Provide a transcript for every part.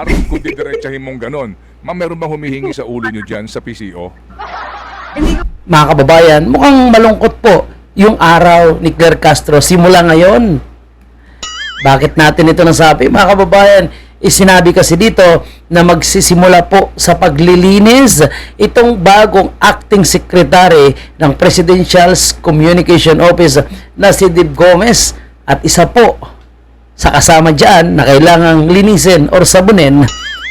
Parang kung didiretsahin mong ganon, ma'am, meron bang humihingi sa ulo nyo dyan sa PCO? Mga kababayan, mukhang malungkot po yung araw ni Claire Castro simula ngayon. Bakit natin ito nasabi? Mga kababayan, isinabi kasi dito na magsisimula po sa paglilinis itong bagong acting secretary ng Presidential Communication Office na si Dib Gomez at isa po sa kasama dyan na kailangang linisin or sabunin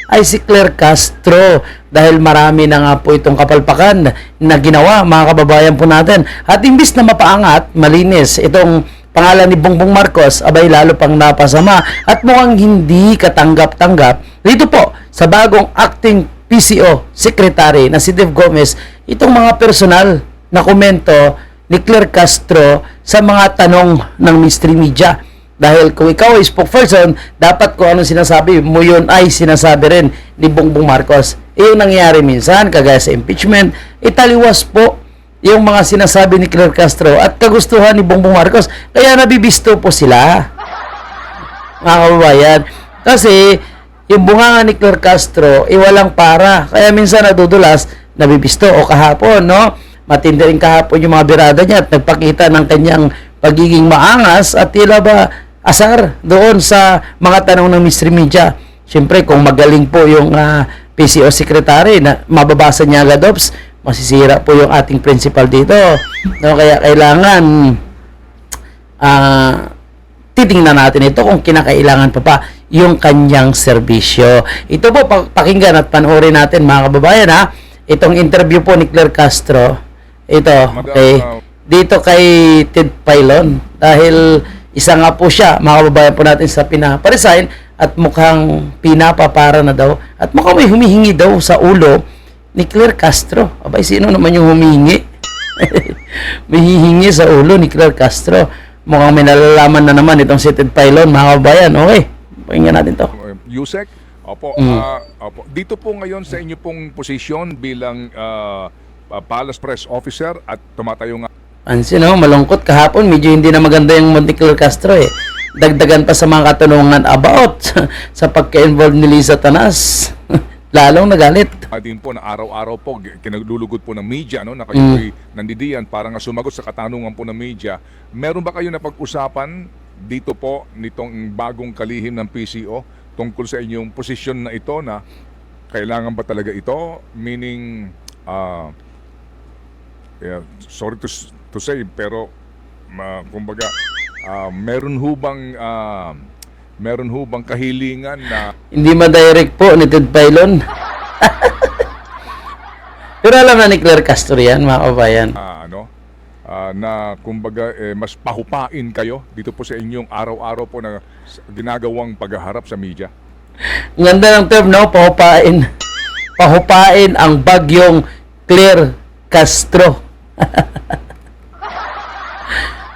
ay si Claire Castro dahil marami na nga po itong kapalpakan na ginawa mga kababayan po natin. At imbis na mapaangat, malinis itong pangalan ni Bongbong Marcos, abay lalo pang napasama at mukhang hindi katanggap-tanggap dito po sa bagong acting PCO secretary na si Dev Gomez itong mga personal na komento ni Claire Castro sa mga tanong ng mystery media. Dahil kung ikaw ay spokesperson, dapat kung anong sinasabi mo yun ay sinasabi rin ni Bongbong Marcos. E yung nangyayari minsan, kagaya sa impeachment, italiwas po yung mga sinasabi ni Claire Castro at kagustuhan ni Bongbong Marcos. Kaya nabibisto po sila. Mga kababayan. Kasi, yung bunganga ni Claire Castro, eh walang para. Kaya minsan nadudulas, nabibisto o kahapon, no? Matindi rin kahapon yung mga birada niya at nagpakita ng kanyang pagiging maangas at tila ba asar doon sa mga tanong ng mystery media. Siyempre, kung magaling po yung ah, PCO secretary na mababasa niya agad, ops, masisira po yung ating principal dito. No, kaya kailangan ah titingnan natin ito kung kinakailangan pa pa yung kanyang serbisyo. Ito po, pa- pakinggan at panoorin natin mga kababayan ha. Itong interview po ni Claire Castro. Ito, okay. uh, Dito kay Ted Pailon. Dahil isa nga po siya, mga kababayan po natin sa pinaparesign at mukhang pinapapara na daw. At mukhang may humihingi daw sa ulo ni Claire Castro. Abay, sino naman yung humihingi? may hihingi sa ulo ni Claire Castro. Mukhang may nalalaman na naman itong si Ted Pailon, mga kababayan. Okay, pakinggan natin to. Uh, Yusek? Opo, Mm. ah, opo. Dito po ngayon sa inyo pong posisyon bilang ah, ah, Palace Press Officer at tumatayo nga Pansin, no? malungkot kahapon. Medyo hindi na maganda yung Monticello Castro eh. Dagdagan pa sa mga katanungan about sa pagka-involve ni Lisa Tanas. Lalong nagalit. Ah, din po na araw-araw po kinalulugod po ng media no na Mm. kayo po'y nandidiyan para nga sumagot sa katanungan po ng media. Meron ba kayo napag-usapan dito po nitong bagong kalihim ng PCO tungkol sa inyong posisyon na ito na kailangan ba talaga ito? Meaning, ah, yeah, sorry to, to say, pero ma, kumbaga, ah, meron hubang ah, meron hubang kahilingan na Hindi ma-direct po ni Ted Pailon. Pero alam na ni Claire Castro yan, mga kabayan. ah, ano ah, na kumbaga eh, mas pahupain kayo dito po sa inyong araw-araw po na ginagawang paghaharap sa media. Ang ganda ng term, no? Pahupain. Pahupain ang bagyong Claire Castro.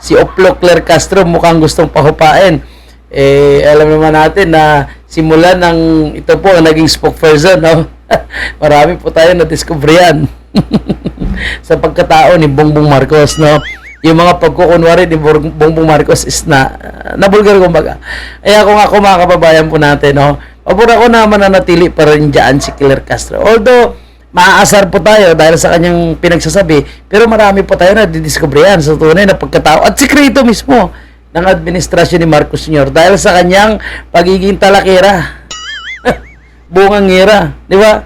si Oplo Claire Castro mukhang gustong pahupain. Eh, alam naman natin na simula ng ito po ang naging spokesperson, no? Marami po tayo na-discover yan. sa pagkatao ni Bongbong Marcos, no? Yung mga pagkukunwari ni Bong- Bongbong Marcos is na, nabulgar kumbaga. Kaya kung ako mga kababayan po natin, no? Pabor ako na mananatili pa rin dyan si Claire Castro. Although, maaasar po tayo dahil sa kanyang pinagsasabi, pero marami po tayo na didiscover yan sa tunay na pagkatao at sikreto mismo ng administrasyon ni Marcos Sr. dahil sa kanyang pagiging talakira. Bungang ngira, di ba?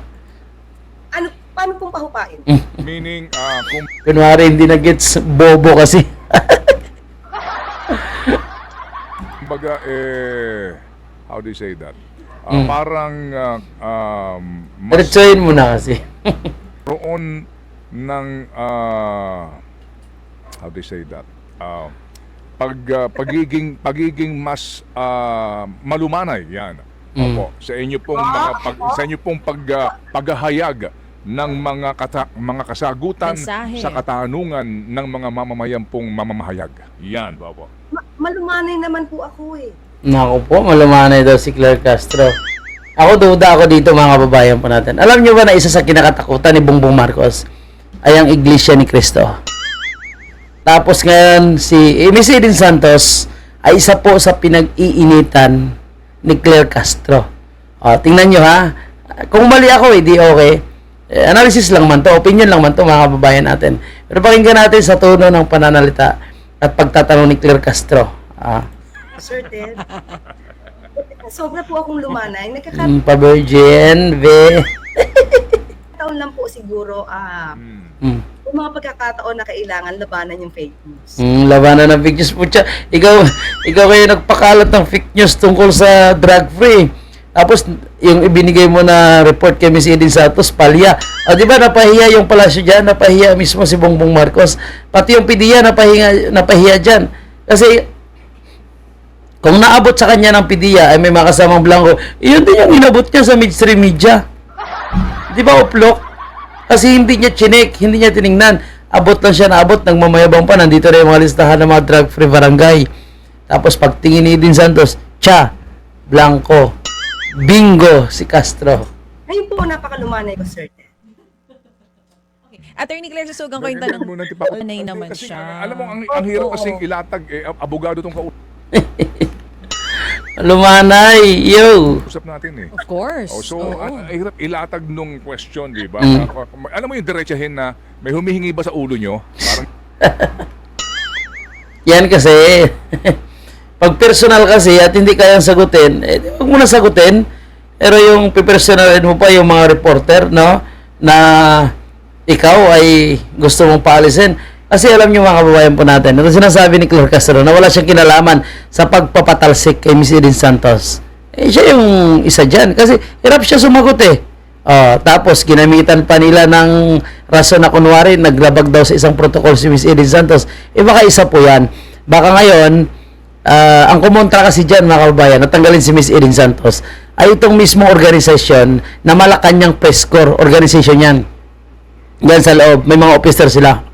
Ano, paano pong pahupain? Meaning, ah, kung Kunwari hindi na gets bobo kasi. kumbaga, eh, how do you say that? Ah, Parang ah, um, mas mo na kasi. roon ng ah, how do you say that? Ah, pag ah, pagiging pagiging mas ah, malumanay yan. Opo, sa inyo pong mga pag, sa inyo pong pag ah, paghahayag ng mga kata, mga kasagutan Mensahe. sa katanungan ng mga mamamayan pong mamamahayag. Yan, opo. Ma- malumanay naman po ako eh. Naku po, malumanay daw si Claire Castro. Ako duda ako dito mga kababayan po natin. Alam niyo ba na isa sa kinakatakutan ni Bongbong Marcos ay ang Iglesia ni Cristo? Tapos ngayon si eh, Miss Eden Santos ay isa po sa pinag-iinitan ni Claire Castro. Ah, tingnan nyo ha. Kung mali ako, hindi okay. Eh, analysis lang man to, opinion lang man to mga kababayan natin. Pero pakinggan natin sa tono ng pananalita at pagtatanong ni Claire Castro. Ah, Sir Ted. Sobra po akong lumanay. Nagkakataon mm, pa-virgin, ve. lang po siguro ah Hmm. Mm. yung mga pagkakataon na kailangan labanan yung fake news. Mm, labanan ng fake news po siya. Ikaw, ikaw kayo nagpakalat ng fake news tungkol sa drug free. Tapos, yung ibinigay mo na report kay Miss Edin Santos, palya. O, di ba, napahiya yung palasyo dyan, napahiya mismo si Bongbong Marcos. Pati yung PDEA, napahiya, napahiya dyan. Kasi, kung naabot sa kanya ng PDEA, ay may makasamang blanco, yun din yung inabot niya sa mainstream media. Di ba, uplok? Kasi hindi niya chinek, hindi niya tiningnan. Abot lang siya na abot, nagmamayabang pa. Nandito na yung mga listahan ng mga drug-free barangay. Tapos pagtingin ni Edin Santos, Cha, Blanco, Bingo, si Castro. Ngayon po napakalumanay ko, Sir. Attorney Claire, susugan ko yung tanong. muna, di ba? Tunay naman Kasi, siya. Alam mo, ang, ang hirap kasing ilatag, eh, abogado tong Lumanay, yo! kausap natin eh. Of course. Oh, so, Oo. ang ang hirap ilatag nung question, di ba? Mm. Alam mo yung diretsahin na may humihingi ba sa ulo nyo? Parang, Yan kasi, pag personal kasi at hindi kayang sagutin, eh, di, huwag mo na sagutin. Pero yung pipersonalin mo pa yung mga reporter, no? Na ikaw ay gusto mong paalisin. Kasi alam niyo mga kababayan po natin, ito sinasabi ni Claire Castro na wala siyang kinalaman sa pagpapatalsik kay Miss Edin Santos. Eh, siya yung isa dyan. Kasi hirap siya sumagot eh. Oh, tapos ginamitan pa nila ng rason na kunwari naglabag daw sa isang protocol si Miss Edin Santos. Eh baka isa po yan. Baka ngayon, ah, ang kumontra kasi dyan mga kababayan, natanggalin si Miss Edin Santos, ay itong mismo organisasyon na Malacanang Press Corps organization yan. Yan sa loob, may mga officer sila.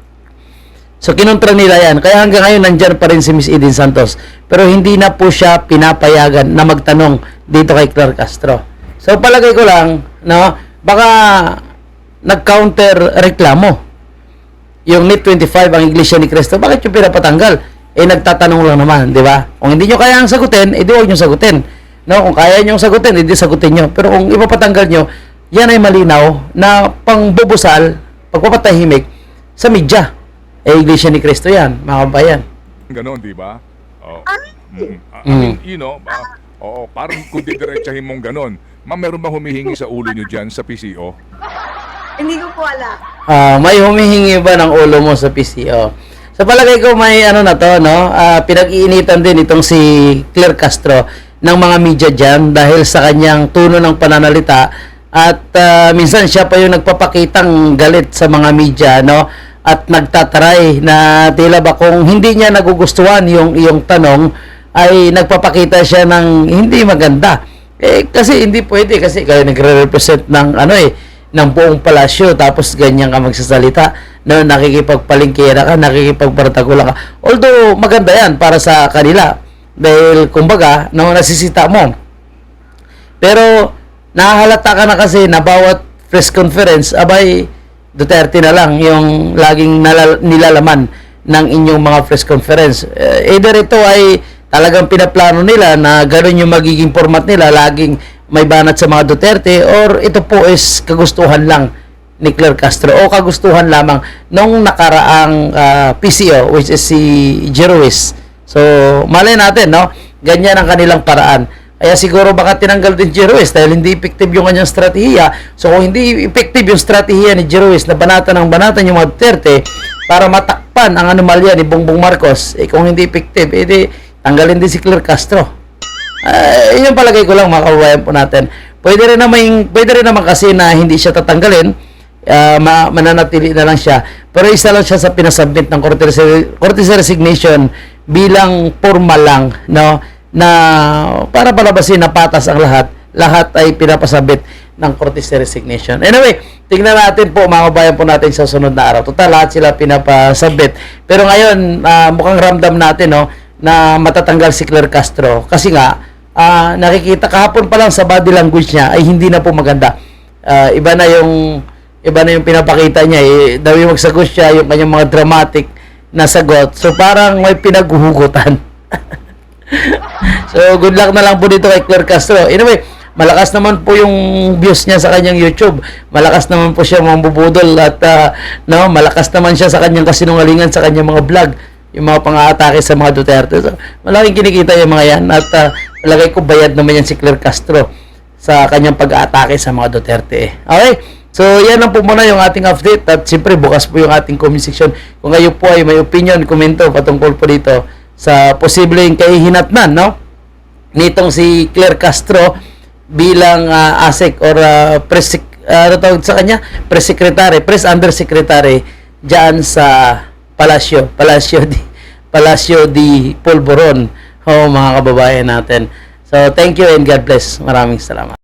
So kinontra nila yan. Kaya hanggang ngayon nandyan pa rin si Miss Edin Santos. Pero hindi na po siya pinapayagan na magtanong dito kay Claire Castro. So palagay ko lang, no, baka nag-counter reklamo. Yung NIT 25 ang Iglesia ni Cristo, bakit yung pinapatanggal? Eh nagtatanong lang naman, di ba? Kung hindi nyo kayang sagutin, edi huwag nyo sagutin. No, kung kaya nyo sagutin, edi sagutin nyo. Pero kung ipapatanggal nyo, yan ay malinaw na pangbubusal, pagpapatahimik sa media. Eh, Iglesia ni Cristo yan, mga kabayan. ganon, di ba? Oh. Mm. I Mm. mean, you know, ah, oo, parang kung didiretsahin mong ganon, ma'am, meron ba humihingi sa ulo nyo dyan sa PCO? Hindi ko po alam. Ah, may humihingi ba ng ulo mo sa PCO? Sa palagay ko may ano na to, no? Ah, pinag-iinitan din itong si Claire Castro ng mga media dyan dahil sa kanyang tono ng pananalita at ah, minsan siya pa yung nagpapakitang galit sa mga media, no? At nagtataray na tila ba kung hindi niya nagugustuhan yung iyong tanong ay nagpapakita siya ng hindi maganda. Eh, kasi hindi pwede kasi kayo nagre-represent ng ano eh, ng buong palasyo tapos ganyan ka magsasalita no nakikipagpalingkira ka nakikipagbartagula ka although maganda yan para sa kanila dahil kumbaga no nasisita mo pero nahahalata ka na kasi na bawat press conference abay Duterte na lang yung laging nilalaman ng inyong mga press conference Eh, either ito ay talagang pinaplano nila na gano'n yung magiging format nila laging may banat sa mga Duterte or ito po is kagustuhan lang ni Claire Castro o kagustuhan lamang nung nakaraang ah, PCO which is si Jeruis. So, malay natin, no? Ganyan ang kanilang paraan. Kaya siguro baka tinanggal din Jeruis dahil hindi effective yung kanyang strategiya. So, kung hindi effective yung strategiya ni Jeruis na banatan ng banatan yung mga Duterte para matakpan ang anomalya ni Bongbong Marcos, eh kung hindi effective, eh tanggalin din si Claire Castro. Uh, yun palagay ko lang mga kababayan po natin. Pwede rin naman, pwede rin naman kasi na hindi siya tatanggalin, ma- mananatili na lang siya. Pero isa lang siya sa pinasubmit ng Korte sa Resignation bilang formal lang, no? Na para palabasin na patas ang lahat, lahat ay pinapasabit ng Korte sa Resignation. Anyway, tingnan natin po mga kababayan po natin sa sunod na araw. Total, lahat sila pinapasabit. Pero ngayon, ah, mukhang ramdam natin, no? na matatanggal si Claire Castro kasi nga ah, nakikita kahapon pa lang sa body language niya ay hindi na po maganda. Ah, iba na yung iba na yung pinapakita niya eh, daw magsagot siya yung kanyang mga dramatic na sagot. So parang may pinaghuhugutan. so good luck na lang po dito kay Claire Castro. Anyway, malakas naman po yung views niya sa kanyang YouTube. Malakas naman po siya mambubudol at ah, no, malakas naman siya sa kanyang kasinungalingan sa kanyang mga vlog yung mga pang-aatake sa mga Duterte. So, malaking kinikita yung mga yan at uh, malagay ko bayad naman yan si Claire Castro sa kanyang pag-aatake sa mga Duterte. eh. Okay? So, yan lang po muna yung ating update at siyempre bukas po yung ating comment section. Kung kayo po ay may opinion, komento patungkol po dito sa posibleng kahihinatnan, no? Nitong si Claire Castro bilang ah, ASEC or uh, press sec- ah, ano tawag sa kanya? Press secretary, press undersecretary diyan sa Palacio, Palacio di Palacio di Polvoron. Oh, mga kababayan natin. So, thank you and God bless. Maraming salamat.